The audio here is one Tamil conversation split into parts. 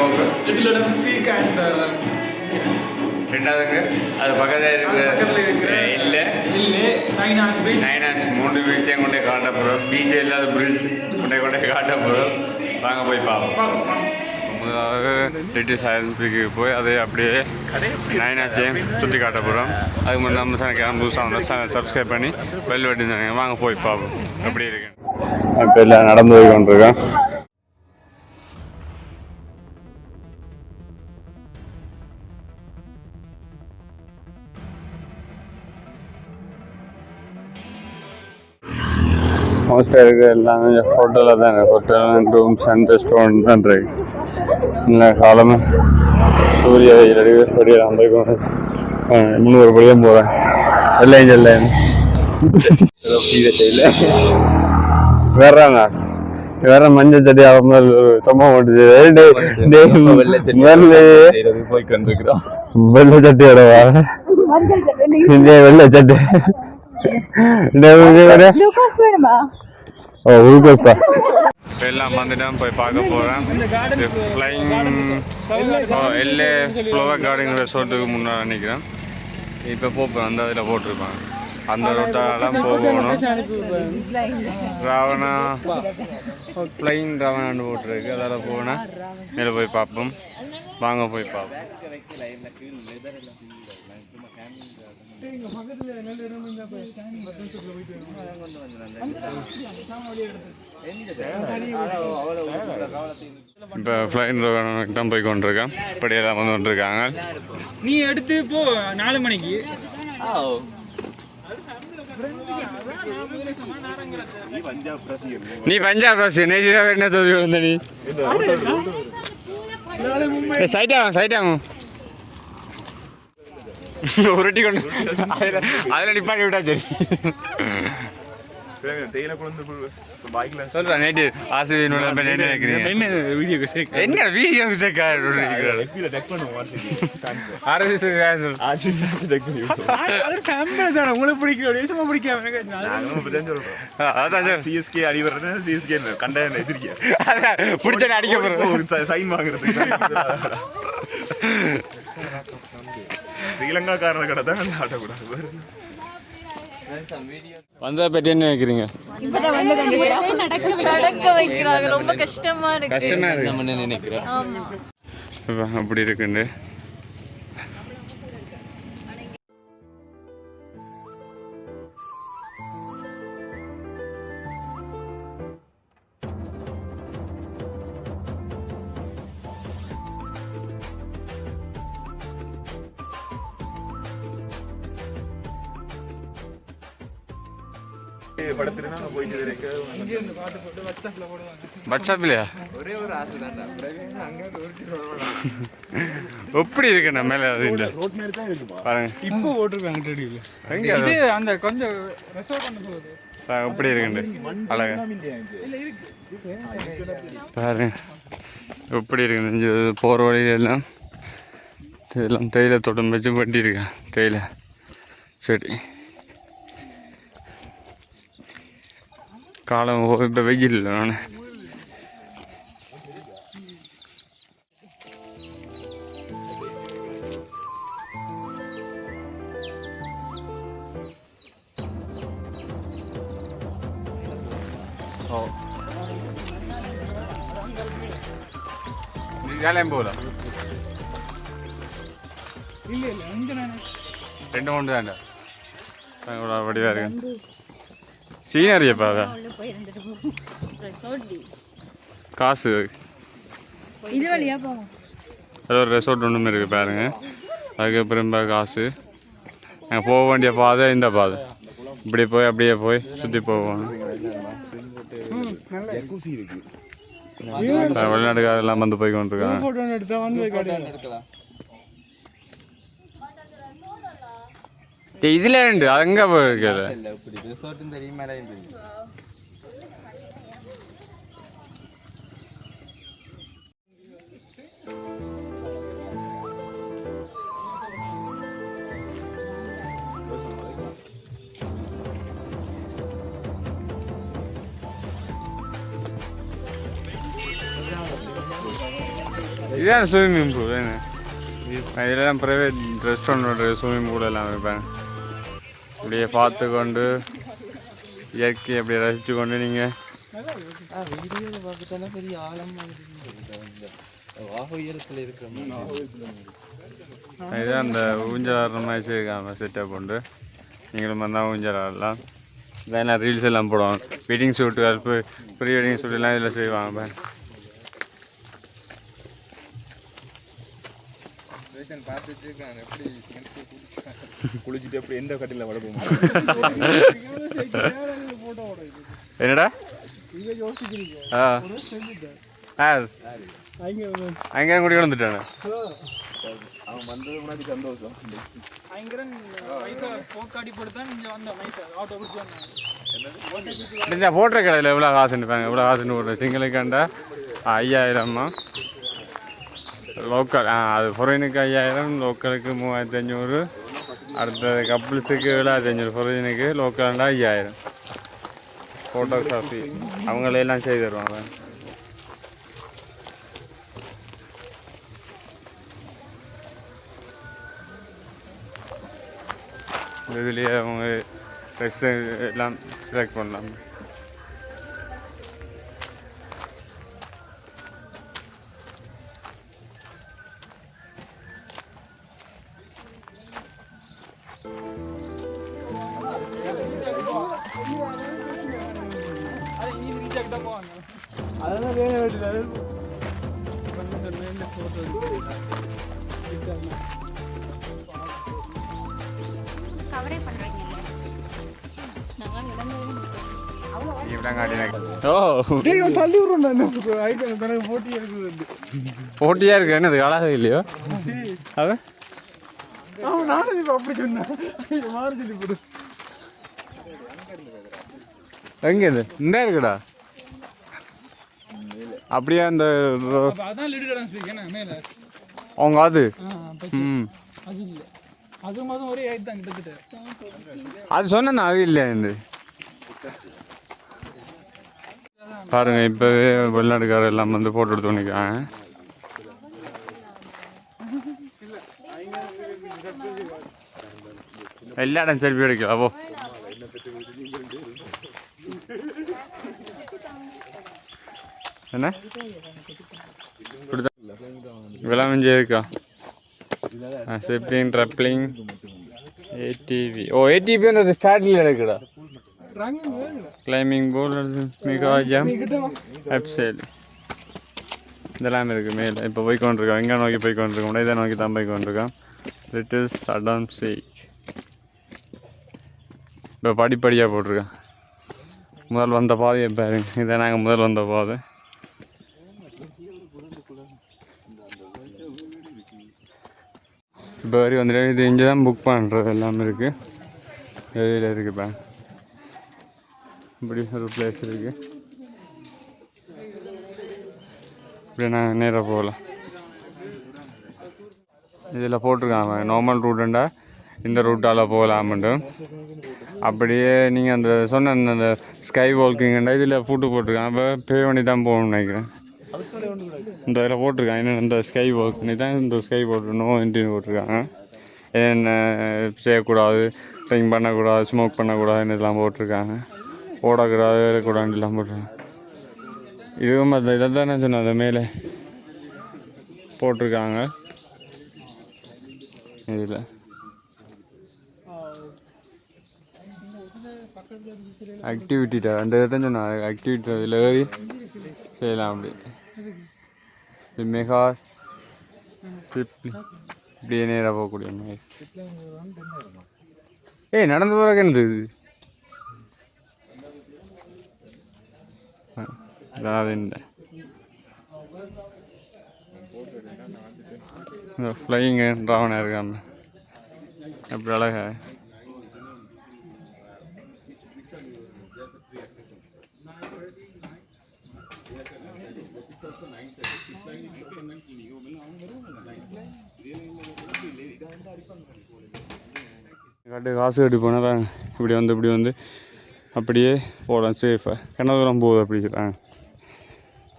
போகிறோம் லிட்டில் இடம் ஸ்பீக் அண்ட் ரெண்டாவதுங்க அது பக்கத்தில் இருக்கிற பக்கத்துல இருக்கிற இல்லை. இல்லை நைன் ஆர்ட்ஸ் மூணு பீச்சையும் கொண்டே காட்ட போகிறோம் பீச்சே இல்லாத பிரிட்ஜ் கொண்டே கொண்டே காட்ட போகிறோம் வாங்க போய் பார்ப்போம். முதலாவது லிட்டில் சயின்ஸ் பீக்கு போய் அதை அப்படியே நைன் ஆச்சையும் சுற்றி காட்ட போகிறோம் அதுக்கு முன்னாடி நம்ம சேனல் புதுசாக சப்ஸ்கிரைப் பண்ணி பெல் வட்டி வாங்க போய் பார்ப்போம். எப்படி இருக்கு இப்போ எல்லாம் நடந்து போய் கொண்டிருக்கேன். மோஸ்ட்டாக இருக்கிற எல்லாமே ஹோட்டலில் தான் ஹோட்டல் ரூம்ஸ் அண்ட் ரெஸ்டாரண்ட் தான் இருக்கு இல்லை காலமே சூரிய வெயில் அடிக்க படியெல்லாம் போய் முந்நூறு படியும் போகிறேன் வெள்ளையும் செல்லையும் வேறாங்க. வேற மஞ்சள் செடி அவங்க தொம்ப கொண்டிருக்கிறோம் வெள்ளை சட்டியோடவா இந்த வெள்ளை சட்டை ஓ உருக்கோஸ்தா எல்லாம் வந்துட்டேன் போய் பார்க்க போகிறேன் flying O LA flower garden ரெசார்ட்டுக்கு முன்னாடி நிற்கிறேன் இப்போ போப்பேன் அந்த இதில் போட்டிருப்பேன். அந்த ரோட்டாலாம் போகணும். ராவணா பிளைன் ராவணான்னு போட்டிருக்கு. அதில் போனால் மேலே போய் பார்ப்போம். வாங்க போய் பார்ப்போம். இப்போ ஃப்ளைன் தான் போய் கொண்டிருக்கேன். இப்படியெல்லாம் வந்து கொண்டிருக்காங்க. நீ எடுத்து போ நாலு மணிக்கு. நீ பஞ்சாப் ராசி நெஜிரா என்ன சொல்லி வந்த நீ. சைட் ஆகும் சைட் ஆகும் கொண்டு அதில் அதில் நிப்பாட்டி விட்டா சரி. தேயிலை கொண்டு பைக்ல சொல்கிறேன் நேற்று ஆசிரியர் என்ன நினைக்கிறீங்க என்ன சேர்க்க? என்ன வீடியோ டெக் பண்ணுவோம் அரசு ஆசி டெக் பண்ணி அது ஃபேமிலி தானே உங்களுக்கு பிடிக்கல சும்மா பிடிக்காம நாங்களும் சொல்றோம் அதான் சிஎஸ்கே அடி சிஎஸ்கே கண்ட எதிர்க்க பிடிச்ச அடிக்க ஒரு சைன் வாங்குறதுக்கு ஸ்ரீலங்கா காரண கடை தான் ஆட்டக்கூடாது வந்தா பற்றி என்ன நினைக்கிறீங்க நடக்க வைக்கிறாங்க. ரொம்ப கஷ்டமா இருக்கு. கஷ்டமா இருக்கு. ஆமா. இப்போ அப்படி இருக்குண்டு வாட்ஸ்அப்லையா எப்படி இருக்கு நம்ம மேல அது இல்ல? பாருங்க. இப்போ போட்டிருக்காங்க டெடியில் எங்க இது அந்த கொஞ்சம் ரெசார்ட் பண்ண போகுது பாருங்க, எப்படி இருக்குண்டு? அழகா. பாருங்க. எப்படி இருக்குண்டு நெஞ்சு? போகிற வழியில எல்லாம் இதெல்லாம் தேயிலை தோட்டம் வச்சு பண்ணியிருக்கேன் தேயிலை. சரி. காலம் இப்போ வெயில் இல்லை நான் ஓ வேலையும் போகல இல்லை இல்லை போகும் ரெசார்ட் காசு. இது வழியா போவோம் அது ஒரு ரெசார்ட் ஒன்றுமே இருக்குது பாருங்க. அதுக்கப்புறம் காசு. நாங்கள் போக வேண்டிய பாதை இந்த பாதை. இப்படி போய் அப்படியே போய் சுற்றி போவோம். வெளிநாட்டுக்காரெல்லாம் வந்து போய் கொண்டிருக்காங்க இதுல ഉണ്ട് அங்க പോയത് இதான் ஸ்விம்மிங் பூல் என்ன? அதெல்லாம் ப்ரைவேட் ரெஸ்டாரண்ட்டோட ஸ்விம்மிங் பூல் எல்லாம் வைப்பேன். அப்படியே பார்த்து கொண்டு இயற்கையை அப்படியே ரசித்து கொண்டு நீங்கள் பெரிய ஆழம் மாதிரி உயரத்தில் இருக்கிற இதுதான் அந்த ஊஞ்சல் ஆடுற மாதிரி வச்சுருக்காங்க செட்டப் உண்டு நீங்களும் வந்தால் ஊஞ்சல் ஆடலாம் இதெல்லாம் ரீல்ஸ் எல்லாம் போடுவாங்க. Wedding shoot pre wedding shoot எல்லாம் இதில் செய்வாங்க பார்த்து எப்படி குளிச்சுட்டு எப்படி எந்த கட்டில வளர்ப்போம் என்னடா? ஆ. ஆ. அங்கே அங்கே குடி வந்துட்டானே? அவன் வந்தது முன்னாடி சந்தோஷம். போட்டுற கடையில் எவ்வளோ காசு நிற்பாங்க எவ்வளோ காசுன்னு போடுற சிங்களுக்காண்டா ஐயாயிரமா லோக்கல் ஆ அது ஃபொரினுக்கு ஐயாயிரம் லோக்கலுக்கு மூவாயிரத்தி அஞ்சூறு அடுத்தது கப்புள்ஸுக்கு ஏழாயிரத்தி அஞ்சூறு ஃபொரினுக்கு லோக்கல்ண்டா ஐயாயிரம் ஃபோட்டோகிராஃபி அவங்களையெல்லாம் செய்து தருவாங்க இதுலேயே அவங்க ட்ரெஸ்ஸு எல்லாம் செலக்ட் பண்ணலாம் போட்டியாக இருக்கு? என்னது அழகு இல்லையோ? அவன்? அவன் நானும் இப்போ அப்படி சொன்னேன். இது மாறி சொல்லி போடு. எங்கே இது? இந்த இருக்குடா. அப்படியே அந்த என்ன? அவங்க அது? ம். அது இல்லை. அது மாதம் ஒரே ஆயிட்டு தான் கிட்டத்தட்ட. அது சொன்னேன் அது இல்லை பாருங்க இப்போவே வெளிநாட்டுக்காரர் எல்லாம் வந்து போட்டு எடுத்து நிற்கிறாங்க எல்லா இடம் செல்ஃபி எடுக்கலாம் அப்போ என்ன? இப்படிதான். இருக்கா? ஷிப்ளிங் ட்ரப்ளிங் ஏடிவி ஓ ஏடிவி அந்த ஸ்டார்டில் எடுக்குடா கிளைம்பிங் போல் மெகா ஜம் அப்சைல் இதெல்லாம் இருக்குது மேலே. இப்போ போய் கொண்டிருக்கோம் எங்கே நோக்கி போய் கொண்டிருக்கோம் இதை நோக்கி தான் போய் கொண்டிருக்கோம் லிட்டில் சடம் சி இப்போ படிப்படியாக போட்டிருக்கேன். முதல் வந்த பாதையை பாருங்க. இதை நாங்கள் முதல் வந்த பாதை. இப்போ வரைக்கும் வந்துட்டு இது இங்கே தான் புக் பண்ணுறது எல்லாமே இருக்குது வெளியில் இருக்குது இப்போ இப்படி ஒரு பிளேஸ் இருக்குது இப்படி நாங்கள் நேராக போகலாம். இதில் போட்டிருக்காங்க. நார்மல் ரூட்டுண்டா இந்த ரூட்டால் போகலாம்ட்டு அப்படியே நீங்கள் அந்த சொன்ன அந்த ஸ்கை வாக்கிங்கண்டா இதில் ஃபுட்டு போட்டிருக்காங்க. அப்போ பே பண்ணி தான் போகணும்னு நினைக்கிறேன். இந்த இதில் போட்டிருக்காங்க. என்ன இந்த ஸ்கை வாக் பண்ணி தான் இந்த ஸ்கை போட்டு நோ என்ட்ரின்னு போட்டிருக்காங்க. என்ன செய்யக்கூடாது? ட்ரிங்க் பண்ணக்கூடாது ஸ்மோக் பண்ணக்கூடாதுன்னு இதெல்லாம் போட்டிருக்காங்க. ஓடக்கூடாது ஏறக்கூடாதுன்னு எல்லாம் போட்டிருக்காங்க இதுவும் அந்த இதை தானே நான் சொன்னேன் அந்த மேலே போட்டிருக்காங்க. இதில். ஆக்டிவிட்டிட்டா அந்த இதை தான் சொன்னேன் ஆக்டிவிட்டி இதில் ஏறி செய்யலாம் அப்படி. இது மெகாஸ் இப்படியே நேராக போகக்கூடிய மாதிரி. ஏய் நடந்து போகிறக்கு என்னது இது ஆ, அதாவது இந்த இந்த ஃப்ளையிங்கு ட்ராவனாக இருக்காம அப்படி அழகா? காட்டு காசு கட்டி போனால் இப்படி வந்து இப்படி வந்து அப்படியே போகலாம் சேஃபாக கண்ண போகுது அப்படி சொல்கிறாங்க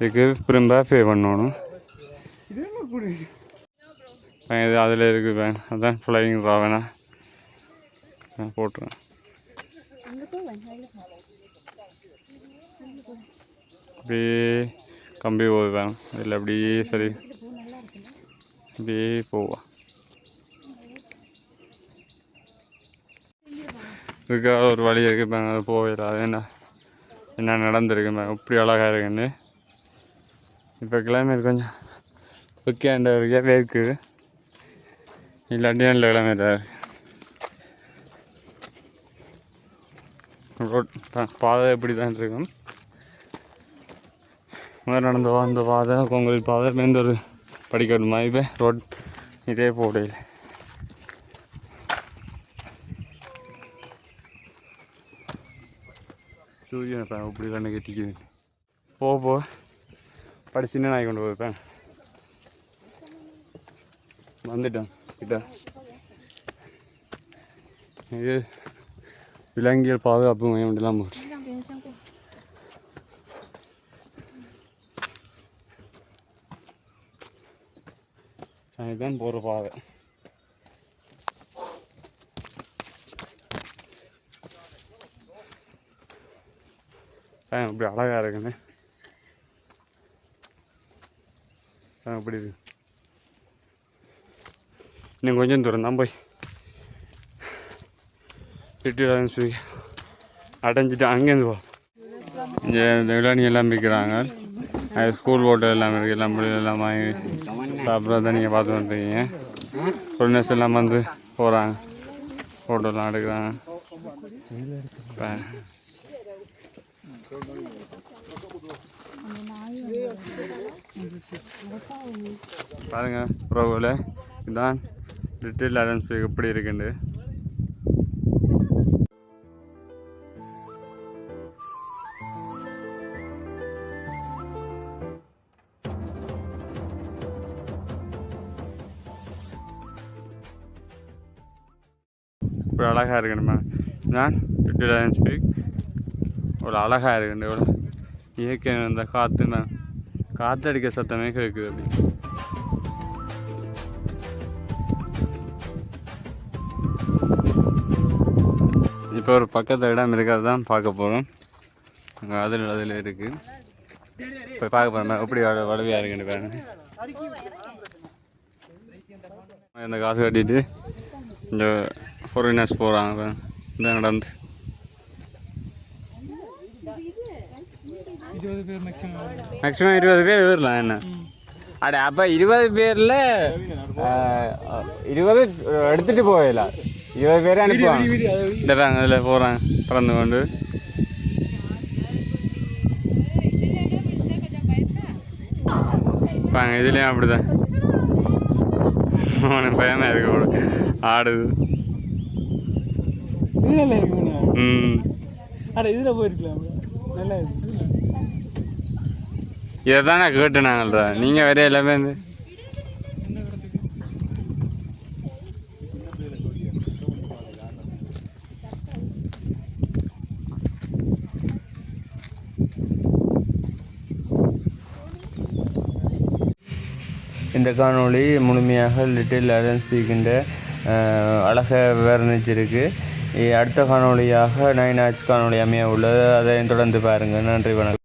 இதுக்கு திரும்ப பே பண்ணணும். இது அதில் இருக்குது வேன் அதான் ஃப்ளைங் ராவனா நான் போட்டுறேன். அப்படியே கம்பி போகுது பேன் இதில் அப்படியே சரி. அப்படியே போவா. இதுக்காக ஒரு வழி இருக்கு அது போயிடலாம் அது என்ன என்ன நடந்திருக்கு இப்படி அழகாக இருக்குன்னு. இப்போ கிளைமேட் கொஞ்சம் வெக்கையாண்ட இருக்கே. இருக்குது இல்லாட்டி நல்ல இருக்குது ரோட் பாதை எப்படி தான் இருக்கும். முதல் நடந்த அந்த பாதை உங்களுக்கு பாதை மேந்த ஒரு படிக்கட்டுமா இப்போ ரோட் இதே போடையில். சூரியன் இப்போ இப்படி கண்ணு கட்டிக்குது. போக போக படிச்சுன்னு நான் கொண்டு போய்ப்பேன் வந்துட்டேன் கிட்ட. இது விலங்கியல் பாதுகாப்பு மையம் இதெல்லாம் போச்சு இதுதான் போகிற பாதை. இப்படி அழகாக இருக்குன்னு. அப்படி இருக்கு. இன்னும் கொஞ்சம் தூரம் தான் போய். சிட்டி சொல்லி அடைஞ்சிட்டு அங்கேருந்து போ. இங்கே இந்த விளாணி எல்லாம் விற்கிறாங்க. அது ஸ்கூல் போட்டோ எல்லாம் இருக்குது எல்லாம் முடிவு எல்லாம் வாங்கி சாப்பிட்றத நீங்கள் பார்த்து வந்துருக்கீங்க. ஃப்ரெண்ட்ஸ் எல்லாம் வந்து போகிறாங்க ஃபோட்டோலாம் எடுக்கிறாங்க. இப்ப பாருங்க ப்ரோவில் இதுதான் லிட்டில் அலன்ஸ் எப்படி இருக்குண்டு இப்படி அழகாக இருக்கணுமா? நான் லிட்டில் அலன்ஸ் பீக் ஒரு அழகாக இருக்குண்டு எவ்வளோ இயற்கை இந்த காற்று நான் காற்றடிக்க சத்தமே கேட்குது அப்படி. இப்போ ஒரு பக்கத்து இடம் இருக்கிறது தான் பார்க்க போகிறோம் அங்கே அதில் அதில் இருக்குது இப்போ பார்க்க போகிறோம் எப்படி வள வளவியாக இருக்குன்னு பாருங்க. இந்த காசு கட்டிட்டு இந்த ஃபோரினர்ஸ் போகிறாங்க இந்த நடந்து இருபது பேர் மேக்ஸிமம் மேக்ஸிமம் இருபது பேர் ஏறலாம் என்ன அட அப்போ இருபது பேரில் இருபது எடுத்துகிட்டு போயிடலாம் இருபது பேரை அனுப்புவாங்க இந்த பாருங்க அதில் போகிறாங்க பறந்து கொண்டு பாங்க இதுலேயும் அப்படிதான் அவனுக்கு பயமாக இருக்கு போல. ஆடுது இது நல்லா இருக்குண்ணா ம் அட இதில் போயிருக்கலாம் நல்லா இருக்கு இதை தான் நான் கேட்டேன் நாங்கள்ரா நீங்கள் வேறு எல்லாமே வந்து இந்த காணொளி முழுமையாக லிட்டில் அலன் ஸ்பீக்கின்ற அழகை வர்ணிச்சிருக்கு அடுத்த காணொளியாக நைன் ஆச் காணொளி அமைய உள்ளது. அதை தொடர்ந்து பாருங்கள் நன்றி வணக்கம்.